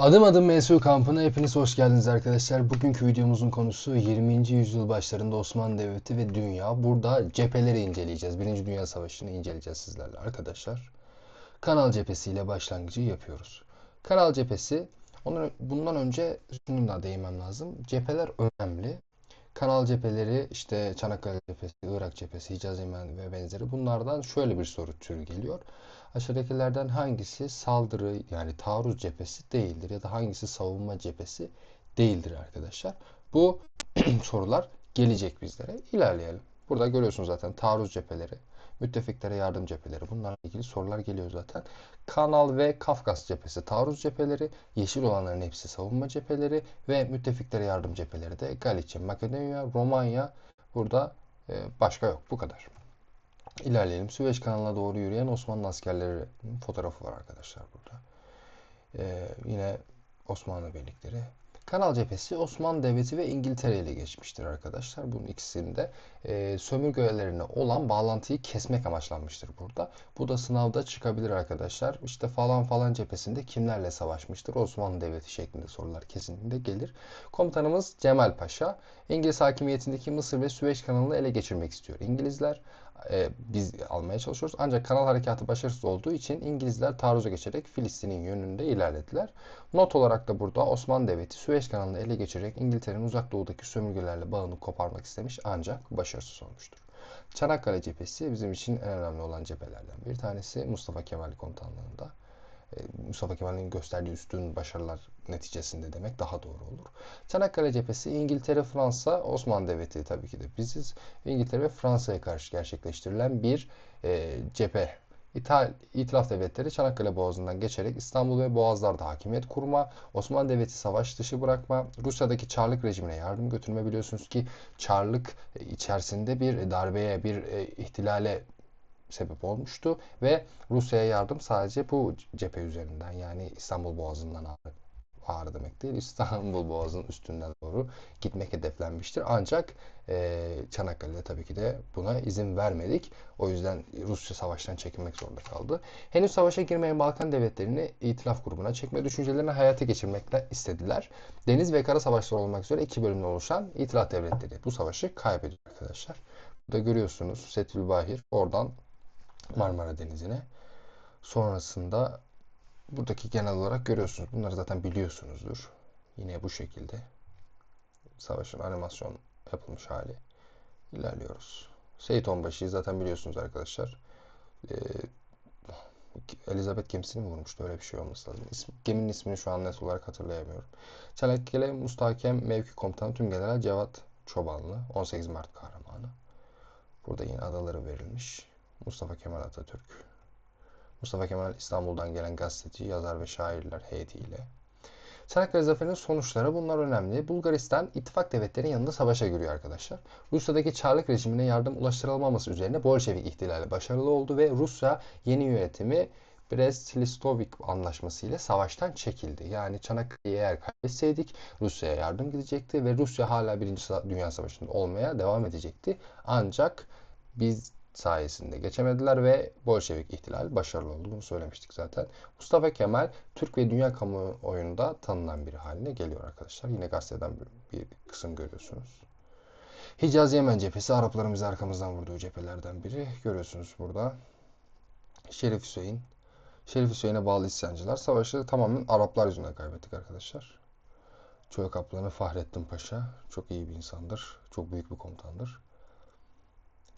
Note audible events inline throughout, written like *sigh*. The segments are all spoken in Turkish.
Adım adım MSU kampına hepiniz hoş geldiniz arkadaşlar. Bugünkü videomuzun konusu 20. yüzyıl başlarında Osmanlı Devleti ve dünya. Burada cepheleri inceleyeceğiz. Birinci Dünya Savaşı'nı inceleyeceğiz sizlerle arkadaşlar. Kanal cephesiyle başlangıcı yapıyoruz. Kanal cephesi, ondan, bundan önce şunu da değinmem lazım. Cepheler önemli. Kanal cepheleri işte Çanakkale cephesi, Irak cephesi, Hicaz Yemen ve benzeri bunlardan şöyle bir soru türü geliyor. Aşağıdakilerden hangisi saldırı yani taarruz cephesi değildir ya da hangisi savunma cephesi değildir arkadaşlar. Bu *clears throat* sorular gelecek bizlere. İlerleyelim. Burada görüyorsunuz zaten taarruz cepheleri, müttefiklere yardım cepheleri bunlarla ilgili sorular geliyor zaten. Kanal ve Kafkas cephesi taarruz cepheleri, yeşil olanların hepsi savunma cepheleri ve müttefiklere yardım cepheleri de Galicia, Makedonya, Romanya burada e, başka yok. Bu kadar. İlerleyelim. Süveyş kanalına doğru yürüyen Osmanlı askerleri fotoğrafı var arkadaşlar burada. Ee, yine Osmanlı birlikleri. Kanal cephesi Osmanlı Devleti ve İngiltere ile geçmiştir arkadaşlar. Bunun ikisinde e, sömürgelerine olan bağlantıyı kesmek amaçlanmıştır burada. Bu da sınavda çıkabilir arkadaşlar. İşte falan falan cephesinde kimlerle savaşmıştır? Osmanlı Devleti şeklinde sorular kesinlikle gelir. Komutanımız Cemal Paşa İngiliz hakimiyetindeki Mısır ve Süveyş kanalını ele geçirmek istiyor. İngilizler e, biz almaya çalışıyoruz. Ancak kanal harekatı başarısız olduğu için İngilizler taarruza geçerek Filistin'in yönünde ilerlediler. Not olarak da burada Osmanlı Devleti Süveyş kanalını ele geçirerek İngiltere'nin uzak doğudaki sömürgelerle bağını koparmak istemiş ancak başarısız olmuştur. Çanakkale cephesi bizim için en önemli olan cephelerden bir tanesi Mustafa Kemal komutanlığında. E, Mustafa Kemal'in gösterdiği üstün başarılar neticesinde demek daha doğru olur. Çanakkale cephesi İngiltere, Fransa, Osmanlı Devleti tabii ki de biziz. İngiltere ve Fransa'ya karşı gerçekleştirilen bir e, cephe. İtal, İtilaf devletleri Çanakkale Boğazı'ndan geçerek İstanbul ve Boğazlar'da hakimiyet kurma, Osmanlı Devleti savaş dışı bırakma, Rusya'daki Çarlık rejimine yardım götürme biliyorsunuz ki Çarlık içerisinde bir darbeye, bir e, ihtilale sebep olmuştu ve Rusya'ya yardım sadece bu cephe üzerinden yani İstanbul Boğazı'ndan ağrı, ağrı demek değil İstanbul Boğazı'nın üstünden doğru gitmek hedeflenmiştir. Ancak e, Çanakkale'de tabii ki de buna izin vermedik. O yüzden Rusya savaştan çekinmek zorunda kaldı. Henüz savaşa girmeyen Balkan devletlerini itilaf grubuna çekme düşüncelerini hayata geçirmekle istediler. Deniz ve kara savaşları olmak üzere iki bölümden oluşan itilaf devletleri bu savaşı kaybediyor arkadaşlar. Burada görüyorsunuz Setül Bahir oradan Marmara Denizi'ne. Sonrasında buradaki genel olarak görüyorsunuz. Bunları zaten biliyorsunuzdur. Yine bu şekilde savaşın animasyon yapılmış hali. İlerliyoruz. Seyit Onbaşı'yı zaten biliyorsunuz arkadaşlar. Ee, Elizabeth gemisini mi vurmuştu? Öyle bir şey olması lazım. İsmi, geminin ismini şu an net olarak hatırlayamıyorum. Çanakkale Mustahakem Mevki Komutanı Tüm General Cevat Çobanlı. 18 Mart kahramanı. Burada yine adaları verilmiş. Mustafa Kemal Atatürk. Mustafa Kemal İstanbul'dan gelen gazeteci, yazar ve şairler heyetiyle. Çanakkale Zaferi'nin sonuçları bunlar önemli. Bulgaristan ittifak devletlerin yanında savaşa giriyor arkadaşlar. Rusya'daki Çarlık rejimine yardım ulaştırılmaması üzerine Bolşevik ihtilali başarılı oldu ve Rusya yeni yönetimi Brest-Listovik anlaşması ile savaştan çekildi. Yani Çanakkale'yi eğer kaybetseydik Rusya'ya yardım gidecekti ve Rusya hala Birinci Dünya Savaşı'nda olmaya devam edecekti. Ancak biz sayesinde geçemediler ve Bolşevik ihtilali başarılı oldu. Bunu söylemiştik zaten. Mustafa Kemal Türk ve dünya kamuoyunda tanınan biri haline geliyor arkadaşlar. Yine gazeteden bir, bir kısım görüyorsunuz. Hicaz Yemen cephesi Arapların bizi arkamızdan vurduğu cephelerden biri. Görüyorsunuz burada. Şerif Hüseyin. Şerif Hüseyin'e bağlı isyancılar. Savaşı tamamen Araplar yüzünden kaybettik arkadaşlar. Çoğu Kaplanı Fahrettin Paşa. Çok iyi bir insandır. Çok büyük bir komutandır.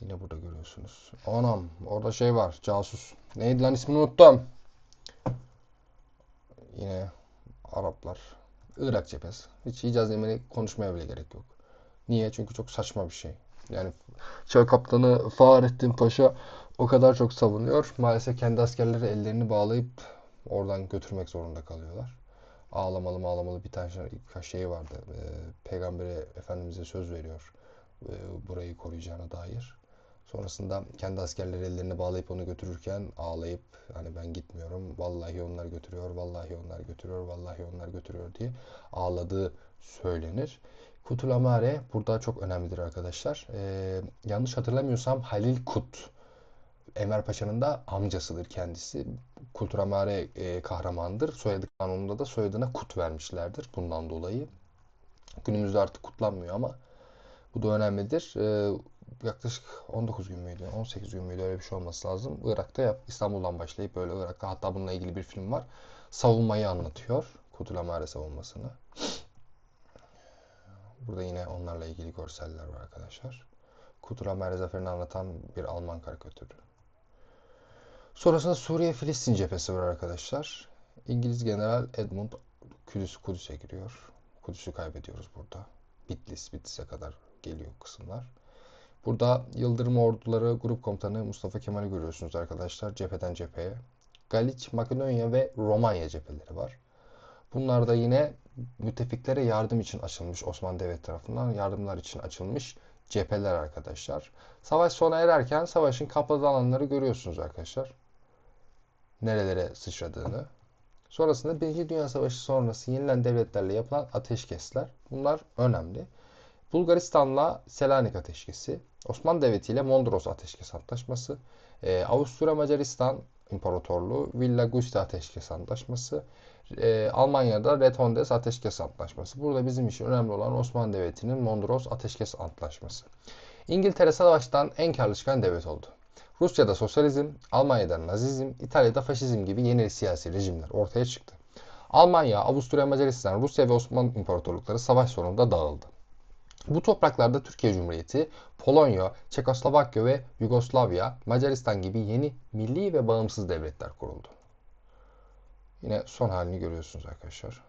Yine burada görüyorsunuz. Anam orada şey var. Casus. Neydi lan ismini unuttum. Yine Araplar. Irak cephesi. Hiç Hicaz Yemeni konuşmaya bile gerek yok. Niye? Çünkü çok saçma bir şey. Yani Çağ Kaptanı Fahrettin Paşa o kadar çok savunuyor. Maalesef kendi askerleri ellerini bağlayıp oradan götürmek zorunda kalıyorlar. Ağlamalı ağlamalı bir tane şey vardı. Ee, Peygamberi Efendimiz'e söz veriyor. E, burayı koruyacağına dair. Sonrasında kendi askerleri ellerini bağlayıp onu götürürken ağlayıp hani ben gitmiyorum. Vallahi onlar götürüyor, vallahi onlar götürüyor, vallahi onlar götürüyor diye ağladığı söylenir. Kutulamare burada çok önemlidir arkadaşlar. Ee, yanlış hatırlamıyorsam Halil Kut Enver Paşa'nın da amcasıdır kendisi. Kulturamare e, kahramandır. Soyadı kanununda da soyadına Kut vermişlerdir bundan dolayı. Günümüzde artık kutlanmıyor ama bu da önemlidir. E, yaklaşık 19 gün müydü, 18 gün müydü öyle bir şey olması lazım. Irak'ta yap, İstanbul'dan başlayıp böyle Irak'ta hatta bununla ilgili bir film var. Savunmayı anlatıyor. Kutulamare savunmasını. Burada yine onlarla ilgili görseller var arkadaşlar. Kutulamare zaferini anlatan bir Alman karikatürü. Sonrasında Suriye-Filistin cephesi var arkadaşlar. İngiliz General Edmund Kudüs, Kudüs'e giriyor. Kudüs'ü kaybediyoruz burada. Bitlis, Bitlis'e kadar geliyor kısımlar. Burada Yıldırım Orduları Grup Komutanı Mustafa Kemal'i görüyorsunuz arkadaşlar cepheden cepheye. Galiç, Makedonya ve Romanya cepheleri var. Bunlar da yine müttefiklere yardım için açılmış Osmanlı Devleti tarafından yardımlar için açılmış cepheler arkadaşlar. Savaş sona ererken savaşın kapladığı alanları görüyorsunuz arkadaşlar. Nerelere sıçradığını. Sonrasında Birinci Dünya Savaşı sonrası yenilen devletlerle yapılan ateşkesler. Bunlar önemli. Bulgaristan'la Selanik Ateşkesi, Osmanlı Devleti ile Mondros Ateşkes Antlaşması, e, Avusturya Macaristan İmparatorluğu Villa Gusti Ateşkes Antlaşması, e, Almanya'da Retondes Ateşkes Antlaşması. Burada bizim için önemli olan Osmanlı Devleti'nin Mondros Ateşkes Antlaşması. İngiltere savaştan en karlı çıkan devlet oldu. Rusya'da sosyalizm, Almanya'da nazizm, İtalya'da faşizm gibi yeni siyasi rejimler ortaya çıktı. Almanya, Avusturya, Macaristan, Rusya ve Osmanlı İmparatorlukları savaş sonunda dağıldı. Bu topraklarda Türkiye Cumhuriyeti, Polonya, Çekoslovakya ve Yugoslavya, Macaristan gibi yeni milli ve bağımsız devletler kuruldu. Yine son halini görüyorsunuz arkadaşlar.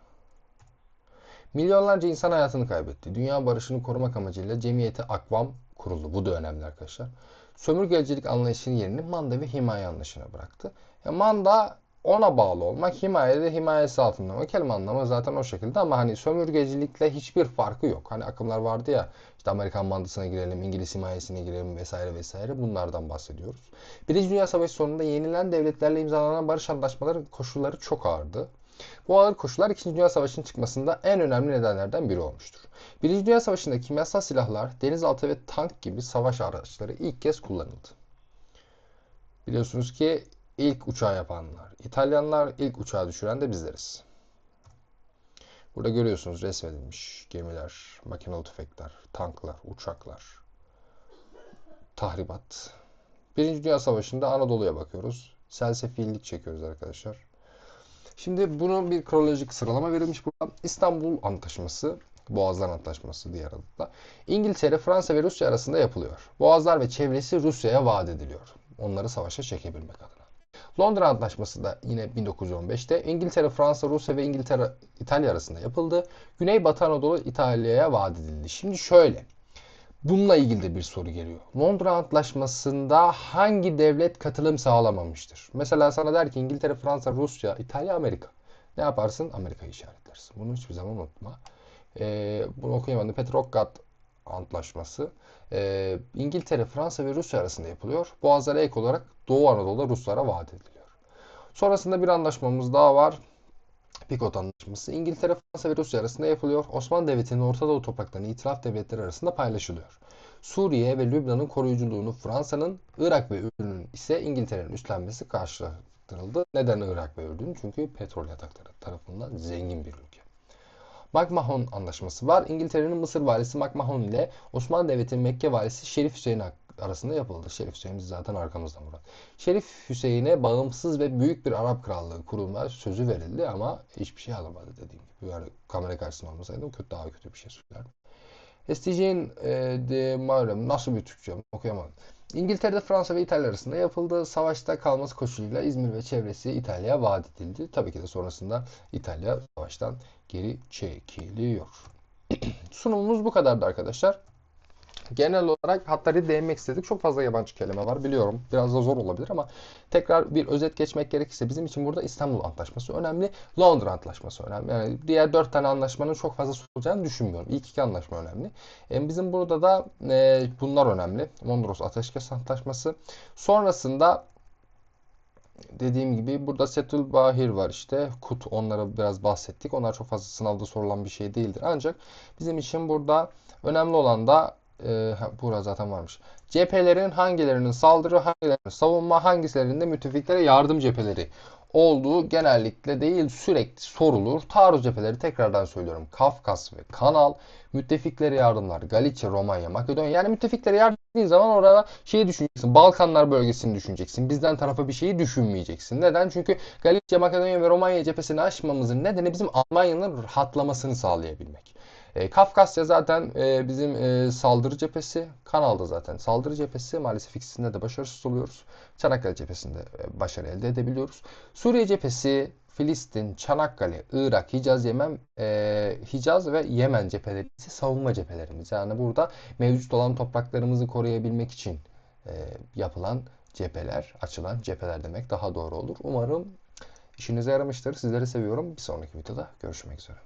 Milyonlarca insan hayatını kaybetti. Dünya barışını korumak amacıyla Cemiyeti Akvam kuruldu. Bu da önemli arkadaşlar. Sömürgecilik anlayışının yerini manda ve himaye anlayışına bıraktı. Ya manda ona bağlı olmak, himaye de himayesi altında olmak. Kelime anlamı zaten o şekilde ama hani sömürgecilikle hiçbir farkı yok. Hani akımlar vardı ya işte Amerikan mandasına girelim, İngiliz himayesine girelim vesaire vesaire bunlardan bahsediyoruz. Birinci Dünya Savaşı sonunda yenilen devletlerle imzalanan barış anlaşmaları koşulları çok ağırdı. Bu ağır koşullar İkinci Dünya Savaşı'nın çıkmasında en önemli nedenlerden biri olmuştur. Birinci Dünya Savaşı'nda kimyasal silahlar, denizaltı ve tank gibi savaş araçları ilk kez kullanıldı. Biliyorsunuz ki ilk uçağı yapanlar İtalyanlar, ilk uçağı düşüren de bizleriz. Burada görüyorsunuz resmedilmiş gemiler, makinalı tüfekler, tanklar, uçaklar, tahribat. Birinci Dünya Savaşı'nda Anadolu'ya bakıyoruz. Selsefillik çekiyoruz arkadaşlar. Şimdi bunu bir kronolojik sıralama verilmiş burada. İstanbul Antlaşması, Boğazlar Antlaşması diğer adıyla. İngiltere, Fransa ve Rusya arasında yapılıyor. Boğazlar ve çevresi Rusya'ya vaat ediliyor. Onları savaşa çekebilmek adına. Londra Antlaşması da yine 1915'te İngiltere, Fransa, Rusya ve İngiltere, İtalya arasında yapıldı. Güneybatı Anadolu İtalya'ya vaat edildi. Şimdi şöyle. Bununla ilgili de bir soru geliyor. Londra Antlaşması'nda hangi devlet katılım sağlamamıştır? Mesela sana der ki İngiltere, Fransa, Rusya, İtalya, Amerika. Ne yaparsın? Amerika'yı işaretlersin. Bunu hiçbir zaman unutma. Ee, bunu okuyamadım. Petrograd Antlaşması. Ee, İngiltere, Fransa ve Rusya arasında yapılıyor. Boğazlara ek olarak Doğu Anadolu'da Ruslara vaat ediliyor. Sonrasında bir anlaşmamız daha var. Pikot Anlaşması İngiltere, Fransa ve Rusya arasında yapılıyor. Osmanlı Devleti'nin Orta Doğu topraklarını itilaf devletleri arasında paylaşılıyor. Suriye ve Lübnan'ın koruyuculuğunu Fransa'nın, Irak ve Ürdün'ün ise İngiltere'nin üstlenmesi karşılaştırıldı. Neden Irak ve Ürdün? Çünkü petrol yatakları tarafından zengin bir ülke. McMahon Anlaşması var. İngiltere'nin Mısır valisi McMahon ile Osmanlı Devleti'nin Mekke valisi Şerif Hüseyin arasında yapıldı. Şerif Hüseyin zaten arkamızda Murat. Şerif Hüseyin'e bağımsız ve büyük bir Arap krallığı kurulma sözü verildi ama hiçbir şey alamadı dediğim gibi. Yani kamera karşısında olmasaydım kötü daha kötü bir şey söylerdim. STC'nin e, de malum nasıl bir Türkçe okuyamadım. İngiltere'de Fransa ve İtalya arasında yapıldığı savaşta kalması koşuluyla İzmir ve çevresi İtalya'ya vaat edildi. Tabii ki de sonrasında İtalya savaştan geri çekiliyor. *clears throat* Sunumumuz bu kadardı arkadaşlar. Genel olarak hatları değinmek istedik. Çok fazla yabancı kelime var biliyorum. Biraz da zor olabilir ama tekrar bir özet geçmek gerekirse bizim için burada İstanbul Antlaşması önemli. Londra Antlaşması önemli. Yani diğer dört tane anlaşmanın çok fazla sorulacağını düşünmüyorum. İlk iki anlaşma önemli. E, bizim burada da e, bunlar önemli. Mondros Ateşkes Antlaşması. Sonrasında dediğim gibi burada Setul Bahir var işte. Kut onlara biraz bahsettik. Onlar çok fazla sınavda sorulan bir şey değildir. Ancak bizim için burada önemli olan da e, burada zaten varmış. Cephelerin hangilerinin saldırı, hangilerinin savunma, hangilerinin müttefiklere yardım cepheleri olduğu genellikle değil sürekli sorulur. Taarruz cepheleri tekrardan söylüyorum. Kafkas ve Kanal, müttefiklere yardımlar Galicia, Romanya, Makedonya. Yani müttefiklere yardım zaman orada şeyi düşüneceksin. Balkanlar bölgesini düşüneceksin. Bizden tarafa bir şeyi düşünmeyeceksin. Neden? Çünkü Galicia, Makedonya ve Romanya cephesini aşmamızın nedeni bizim Almanya'nın rahatlamasını sağlayabilmek. E, Kafkasya zaten e, bizim e, saldırı cephesi. Kanalda zaten saldırı cephesi. Maalesef ikisinde de başarısız oluyoruz. Çanakkale cephesinde e, başarı elde edebiliyoruz. Suriye cephesi, Filistin, Çanakkale, Irak, Hicaz, Yemen, e, Hicaz ve Yemen cepheleri ise savunma cephelerimiz. Yani burada mevcut olan topraklarımızı koruyabilmek için e, yapılan cepheler, açılan cepheler demek daha doğru olur. Umarım işinize yaramıştır. Sizleri seviyorum. Bir sonraki videoda görüşmek üzere.